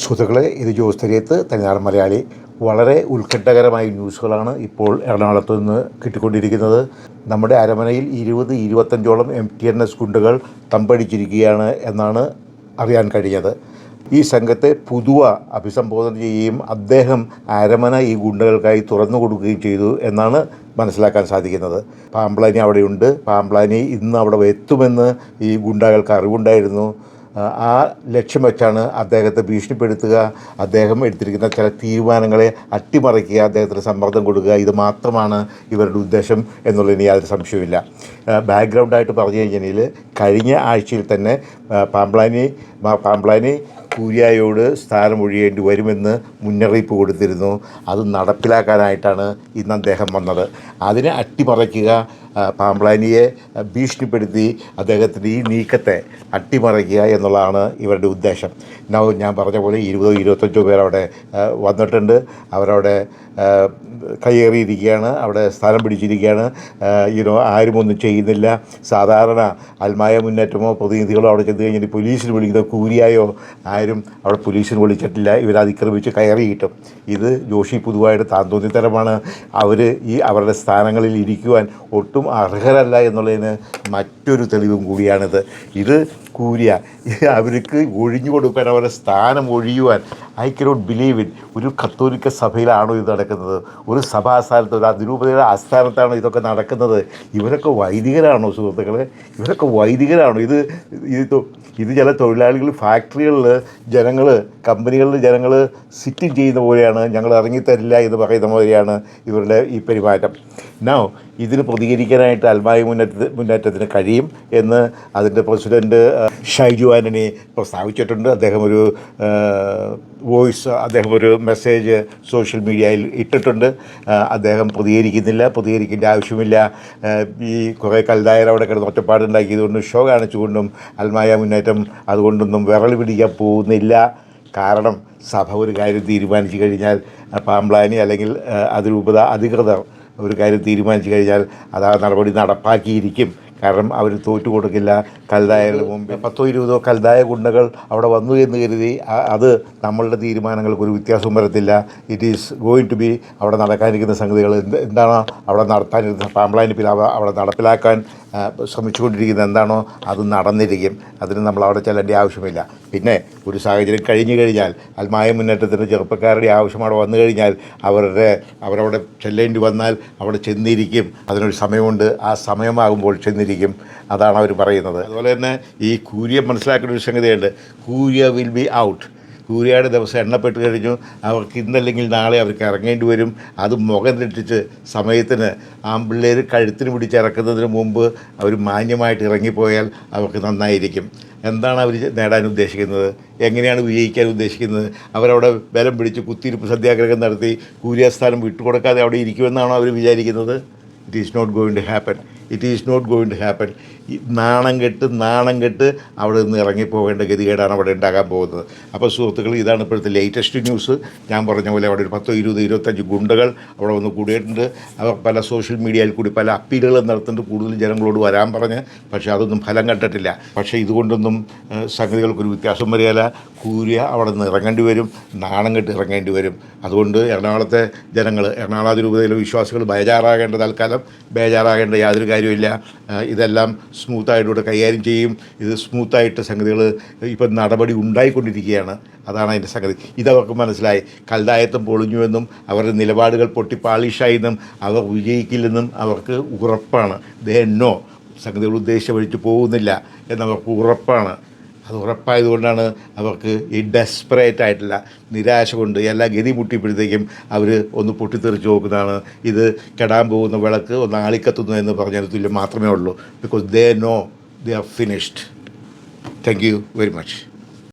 സുഹൃത്തുക്കളെ ഇത് ജോസ് തെരിയത്ത് തനിനാട് മലയാളി. വളരെ ഉത്കണ്ഠകരമായ ന്യൂസുകളാണ് ഇപ്പോൾ എറണാകുളത്ത് നിന്ന് കിട്ടിക്കൊണ്ടിരിക്കുന്നത്. നമ്മുടെ അരമനയിൽ ഇരുപത് ഇരുപത്തഞ്ചോളം എം ടി എൻ എസ് ഗുണ്ടുകൾ തമ്പടിച്ചിരിക്കുകയാണ് എന്നാണ് അറിയാൻ കഴിഞ്ഞത്. ഈ സംഘത്തെ പുതുവ അഭിസംബോധന ചെയ്യുകയും അദ്ദേഹം അരമന ഈ ഗുണ്ടകൾക്കായി തുറന്നു കൊടുക്കുകയും ചെയ്തു എന്നാണ് മനസ്സിലാക്കാൻ സാധിക്കുന്നത്. പാമ്പ്ലാനി അവിടെയുണ്ട്. പാമ്പ്ലാനി ഇന്ന് അവിടെ എത്തുമെന്ന് ഈ ഗുണ്ടകൾക്ക് അറിവുണ്ടായിരുന്നു. ആ ലക്ഷ്യം വെച്ചാണ് അദ്ദേഹത്തെ ഭീഷണിപ്പെടുത്തുക അദ്ദേഹം എടുത്തിരിക്കുന്ന ചില തീരുമാനങ്ങളെ അട്ടിമറിക്കുക അദ്ദേഹത്തിന് സമ്മർദ്ദം കൊടുക്കുക. ഇത് മാത്രമാണ് ഇവരുടെ ഉദ്ദേശം എന്നുള്ളതിന് യാതൊരു സംശയമില്ല ബാക്ക്ഗ്രൗണ്ടായിട്ട് പറഞ്ഞു കഴിഞ്ഞാൽ കഴിഞ്ഞ ആഴ്ചയിൽ തന്നെ പാമ്പ്ലാനി പാമ്പ്ലാനി കൂരിയായോട് സ്ഥാനമൊഴിയേണ്ടി വരുമെന്ന് മുന്നറിയിപ്പ് കൊടുത്തിരുന്നു. അത് നടപ്പിലാക്കാനായിട്ടാണ് ഇന്ന് അദ്ദേഹം വന്നത്. അതിനെ അട്ടിമറിക്കുക പാമ്പ്ലാനിയെ ഭീഷണിപ്പെടുത്തി അദ്ദേഹത്തിന്റെ ഈ നീക്കത്തെ അട്ടിമറിക്കുക എന്നുള്ളതാണ് ഇവരുടെ ഉദ്ദേശം. നൗ ഞാൻ പറഞ്ഞ പോലെ ഇരുപതോ ഇരുപത്തഞ്ചോ പേർ അവിടെ വന്നിട്ടുണ്ട്. അവരവിടെ കയ്യേറിയിരിക്കുകയാണ് അവിടെ സ്ഥാനം പിടിച്ചിരിക്കുകയാണ്. യുനോ ആരും ഒന്നും ചെയ്യുന്നില്ല. സാധാരണ അൽമായ മുന്നേറ്റമോ പ്രതിനിധികളോ അവിടെ ചെന്ന് കഴിഞ്ഞിട്ട് പോലീസിന് വിളിക്കുന്ന കൂലിയായോ ആരും അവിടെ പോലീസിന് വിളിച്ചിട്ടില്ല. ഇവർ അതിക്രമിച്ച് കയറി കിട്ടും ഇത് ജോഷി പൊതുവായിട്ട് താന്തോന്നിത്തരമാണ്. അവർ ഈ അവരുടെ സ്ഥാനങ്ങളിൽ ഇരിക്കുവാൻ ഒട്ടും അർഹരല്ല എന്നുള്ളതിന് മറ്റൊരു തെളിവും കൂടിയാണിത്. ഇത് കൂരിയ. അവർക്ക് ഒഴിഞ്ഞു കൊടുക്കാൻ അവരുടെ സ്ഥാനം ഒഴിയുവാൻ ഐ കനോട്ട് ബിലീവ് ഇൻ ഒരു കത്തോലിക്ക സഭയിലാണോ ഇത് നടക്കുന്നത്? ഒരു സഭാസ്ഥാനത്ത് ഒരു അതിരൂപതയുടെ ആസ്ഥാനത്താണോ ഇതൊക്കെ നടക്കുന്നത്? ഇവരൊക്കെ വൈദികരാണോ സുഹൃത്തുക്കളെ? ഇവരൊക്കെ വൈദികരാണോ? ഇത് ഇത് ഇത് ചില തൊഴിലാളികൾ ഫാക്ടറികളിൽ ജനങ്ങൾ കമ്പനികളിൽ ജനങ്ങൾ സിറ്റിംഗ് ചെയ്യുന്ന പോലെയാണ് ഞങ്ങൾ ഇറങ്ങിത്തരില്ല എന്ന് പറയുന്ന പോലെയാണ് ഇവരുടെ ഈ പെരുമാറ്റം. നൗ ഇതിന് പ്രതികരിക്കാനായിട്ട് അൽമായ മുന്നേറ്റ മുന്നേറ്റത്തിന് കഴിയും എന്ന് അതിന്റെ പ്രസിഡന്റ് ഷൈജു ആന്റണി പ്രസ്താവിച്ചിട്ടുണ്ട്. അദ്ദേഹം ഒരു വോയിസ് അദ്ദേഹം ഒരു മെസ്സേജ് സോഷ്യൽ മീഡിയയിൽ ഇട്ടിട്ടുണ്ട്. അദ്ദേഹം പ്രതികരിക്കുന്നില്ല പ്രതികരിക്കേണ്ട ആവശ്യമില്ല. ഈ കുറേ കൽതായർ അവിടെ കിടന്ന് ഒറ്റപ്പാടുണ്ടാക്കിയതുകൊണ്ടും ഷോ കാണിച്ചുകൊണ്ടും അൽമായ മുന്നേറ്റം അതുകൊണ്ടൊന്നും വിരൽ പിടിക്കാൻ പോകുന്നില്ല. കാരണം സഭ ഒരു കാര്യം തീരുമാനിച്ചു കഴിഞ്ഞാൽ പാമ്പ്ലാനി അല്ലെങ്കിൽ അതിരൂപത അധികൃതർ ഒരു കാര്യം തീരുമാനിച്ചു കഴിഞ്ഞാൽ അത് ആ നടപടി നടപ്പാക്കിയിരിക്കും. കാരണം അവർ തോറ്റു കൊടുക്കില്ല. കൽതായരുടെ മുമ്പ് പത്തോ ഇരുപതോ കൽതായ ഗുണ്ടകൾ അവിടെ വന്നു എന്ന് കരുതി. അത് നമ്മളുടെ തീരുമാനങ്ങൾക്ക് ഒരു വ്യത്യാസവും വരത്തില്ല. It is going to be അവിടെ നടക്കാനിരിക്കുന്ന സംഗതികൾ എന്ത് എന്താണോ അവിടെ നടത്താനിരുന്ന പാമ്പ്ലാനിപ്പിൽ അവ അവിടെ നടപ്പിലാക്കാൻ ശ്രമിച്ചുകൊണ്ടിരിക്കുന്ന ശ്രമിച്ചുകൊണ്ടിരിക്കുന്നത് എന്താണോ അത് നടന്നിരിക്കും. അതിന് നമ്മൾ അവിടെ ചെല്ലേണ്ട ആവശ്യമില്ല. പിന്നെ ഒരു സാഹചര്യം കഴിഞ്ഞു കഴിഞ്ഞാൽ അൽമായ മുന്നേറ്റത്തിന്റെ ചെറുപ്പക്കാരുടെ ആവശ്യം അവിടെ വന്നു കഴിഞ്ഞാൽ അവരുടെ അവരവിടെ ചെല്ലേണ്ടി വന്നാൽ അവിടെ ചെന്നിരിക്കും. അതിനൊരു സമയമുണ്ട്. ആ സമയമാകുമ്പോൾ ചെന്നിരിക്കും. അതാണ് അവർ പറയുന്നത്. അതുപോലെ തന്നെ ഈ കൂരിയ മനസ്സിലാക്കേണ്ട ഒരു സംഗതിയുണ്ട്. കൂരിയ വിൽ ബി ഔട്ട് കൂര്യയുടെ ദിവസം എണ്ണപ്പെട്ട് കഴിഞ്ഞു. അവർക്ക് ഇന്നല്ലെങ്കിൽ നാളെ അവർക്ക് ഇറങ്ങേണ്ടി വരും. അത് മുഖം തെറ്റിച്ച് സമയത്തിന് ആമ്പിള്ളേർ കഴുത്തിന് പിടിച്ചിറക്കുന്നതിന് മുമ്പ് അവർ മാന്യമായിട്ട് ഇറങ്ങിപ്പോയാൽ അവർക്ക് നന്നായിരിക്കും. എന്താണ് അവർ നേടാൻ ഉദ്ദേശിക്കുന്നത്? എങ്ങനെയാണ് വിജയിക്കാൻ ഉദ്ദേശിക്കുന്നത്? അവരവിടെ ബലം പിടിച്ച് കുത്തിയിരിപ്പ് സത്യാഗ്രഹം നടത്തി കൂരിയാസ്ഥാനം വിട്ടുകൊടുക്കാതെ അവിടെ ഇരിക്കുമെന്നാണോ അവർ വിചാരിക്കുന്നത്? It is not going to happen it is not going to happen നാണം കെട്ട് നാണം കെട്ട് അവിടെ നിന്ന് ഇറങ്ങിപ്പോകേണ്ട ഗതികേടാണ് അവിടെ ഉണ്ടാകാൻ പോകുന്നത്. അപ്പോൾ സുഹൃത്തുക്കൾ ഇതാണ് ഇപ്പോഴത്തെ ലേറ്റസ്റ്റ് ന്യൂസ് ഞാൻ പറഞ്ഞ പോലെ അവിടെ ഒരു പത്തോ ഇരുപത് ഇരുപത്തഞ്ച് ഗുണ്ടകൾ അവിടെ വന്ന് കൂടിയിട്ടുണ്ട്. അവർ പല സോഷ്യൽ മീഡിയയിൽ കൂടി പല അപ്പീലുകളും നടത്തുന്നുണ്ട്. കൂടുതൽ ജനങ്ങളോട് വരാൻ പറഞ്ഞ്. പക്ഷേ അതൊന്നും ഫലം കണ്ടിട്ടില്ല. പക്ഷേ ഇതുകൊണ്ടൊന്നും സംഗതികൾക്കൊരു വ്യത്യാസം വരികയില്ല. കൂരിയ അവിടെ നിന്ന് ഇറങ്ങേണ്ടി വരും നാണം കെട്ട് ഇറങ്ങേണ്ടി വരും. അതുകൊണ്ട് എറണാകുളത്തെ ജനങ്ങൾ എറണാകുളം രൂപതയിലെ വിശ്വാസികൾ ബേജാറാകേണ്ട തൽക്കാലം ബേജാറാകേണ്ട യാതൊരു കാര്യമില്ല ഇതെല്ലാം സ്മൂത്തായിട്ട് ഇവിടെ കൈകാര്യം ചെയ്യും. ഇത് സ്മൂത്തായിട്ട് സംഗതികൾ ഇപ്പം നടപടി ഉണ്ടായിക്കൊണ്ടിരിക്കുകയാണ്. അതാണ് അതിന്റെ സംഗതി. ഇതവർക്ക് മനസ്സിലായി. കൽതായത്വം പൊളിഞ്ഞുവെന്നും അവരുടെ നിലപാടുകൾ പൊട്ടി പാളിഷായെന്നും അവർ വിജയിക്കില്ലെന്നും അവർക്ക് ഉറപ്പാണ്. ദേ നോ സംഗതികൾ ഉദ്ദേശിച്ച വഴിച്ച് പോകുന്നില്ല എന്നവർക്ക് ഉറപ്പാണ്. അത് ഉറപ്പായതുകൊണ്ടാണ് അവർക്ക് ഈ ഡെസ്പറേറ്റ് ആയിട്ടുള്ള നിരാശ കൊണ്ട് എല്ലാ ഗതി മുട്ടിയപ്പോഴത്തേക്കും അവർ ഒന്ന് പൊട്ടിത്തെറിച്ച് നോക്കുന്നതാണ്. ഇത് കെടാൻ പോകുന്ന വിളക്ക് ഒന്ന് ആളിക്കത്തുന്നു എന്ന് പറഞ്ഞതിന് തുല്യം മാത്രമേ ഉള്ളൂ. Because they know they are finished thank you very much